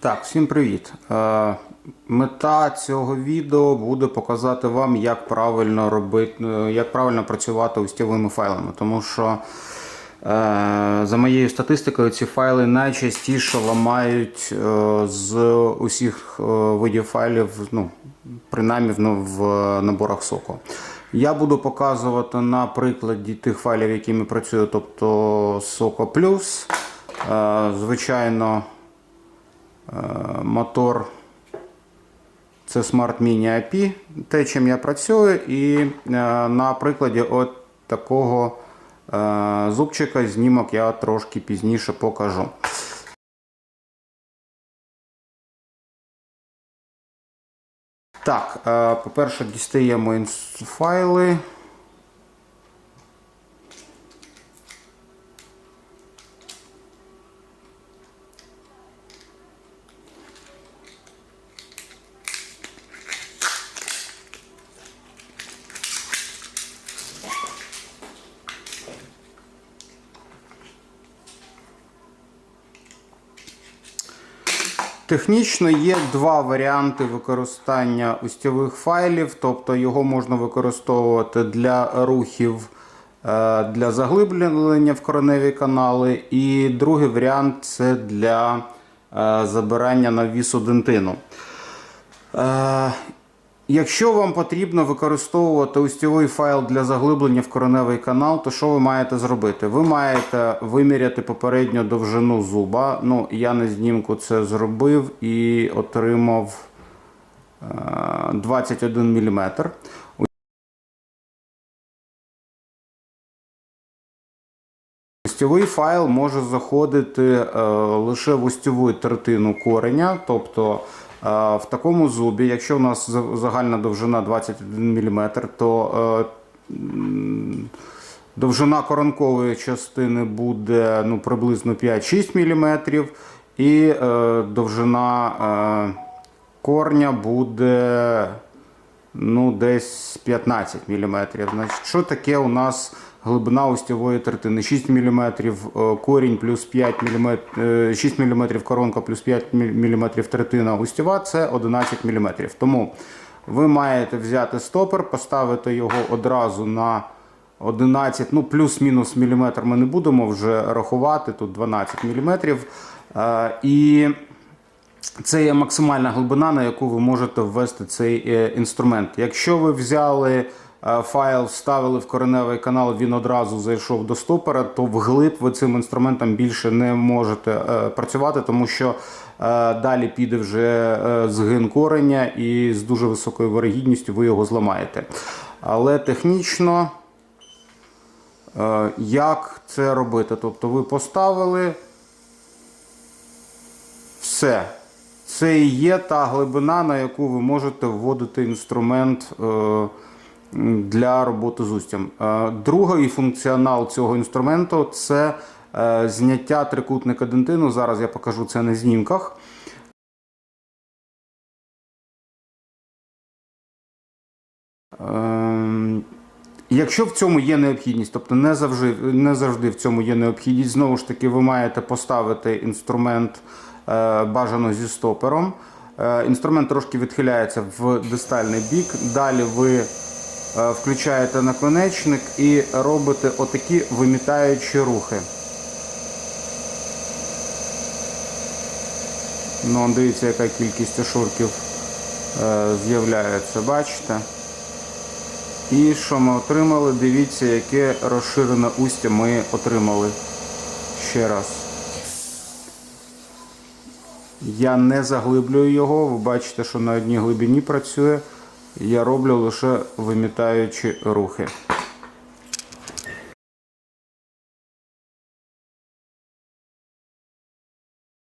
Так, всім привіт. Е, Мета цього відео буде показати вам, як правильно робити, е, як правильно працювати устєвими файлами. Тому що, е, за моєю статистикою, ці файли найчастіше ламають з усіх видів файлів, ну, принаймні в- в наборах соко. Я буду показувати на прикладі тих файлів, якими працюю, тобто Soco Plus. Звичайно, мотор це Smart Mini API, те, чим я працюю, і е, на прикладі от такого е, зубчика знімок я трошки пізніше покажу. Так, е, по-перше, дістаємо файли. Технічно є два варіанти використання устьових файлів, тобто його можна використовувати для рухів е, для заглиблення в кореневі канали. І другий варіант це для е, забирання навісу дентину. Якщо вам потрібно використовувати устьовий файл для заглиблення в кореневий канал, то що ви маєте зробити? Ви маєте виміряти попередню довжину зуба. Ну, я на знімку це зробив і отримав е, 21 мм. Устьовий файл може заходити е, лише в устьову третину кореня, тобто в такому зубі, якщо у нас загальна довжина 21 мм, то е, довжина коронкової частини буде ну, приблизно 5-6 мм, і е, довжина е, корня буде ну, десь 15 мм. Значить, що таке у нас глибина устьової третини? 6 мм корінь плюс 5 мм, 6 мм коронка плюс 5 мм третина устьова це 11 мм. Тому ви маєте взяти стопер, поставити його одразу на 11, ну плюс-мінус міліметр ми не будемо вже рахувати, тут 12 мм. І це є максимальна глибина, на яку ви можете ввести цей е, інструмент. Якщо ви взяли е, файл, вставили в кореневий канал, він одразу зайшов до стопера, то вглиб ви цим інструментом більше не можете е, працювати, тому що далі піде вже згин кореня і з дуже високою вирогідністю ви його зламаєте. Але технічно, як це робити? Тобто ви поставили. Все. Це і є та глибина, на яку ви можете вводити інструмент е, для роботи з устям. Е, Другий функціонал цього інструменту це е, зняття трикутника дентину. Зараз я покажу це на знімках. Ем, Якщо в цьому є необхідність, тобто не завжди, не завжди в цьому є необхідність, знову ж таки, ви маєте поставити інструмент бажано зі стопером. Е, інструмент трошки відхиляється в дистальний бік. Далі ви е, включаєте наконечник і робите отакі вимітаючі рухи. Ну, дивіться, яка кількість шурків е, з'являється, бачите? І що ми отримали? Дивіться, яке розширене устя ми отримали ще раз. Я не заглиблюю його, ви бачите, що на одній глибині працює. Я роблю лише вимітаючі рухи.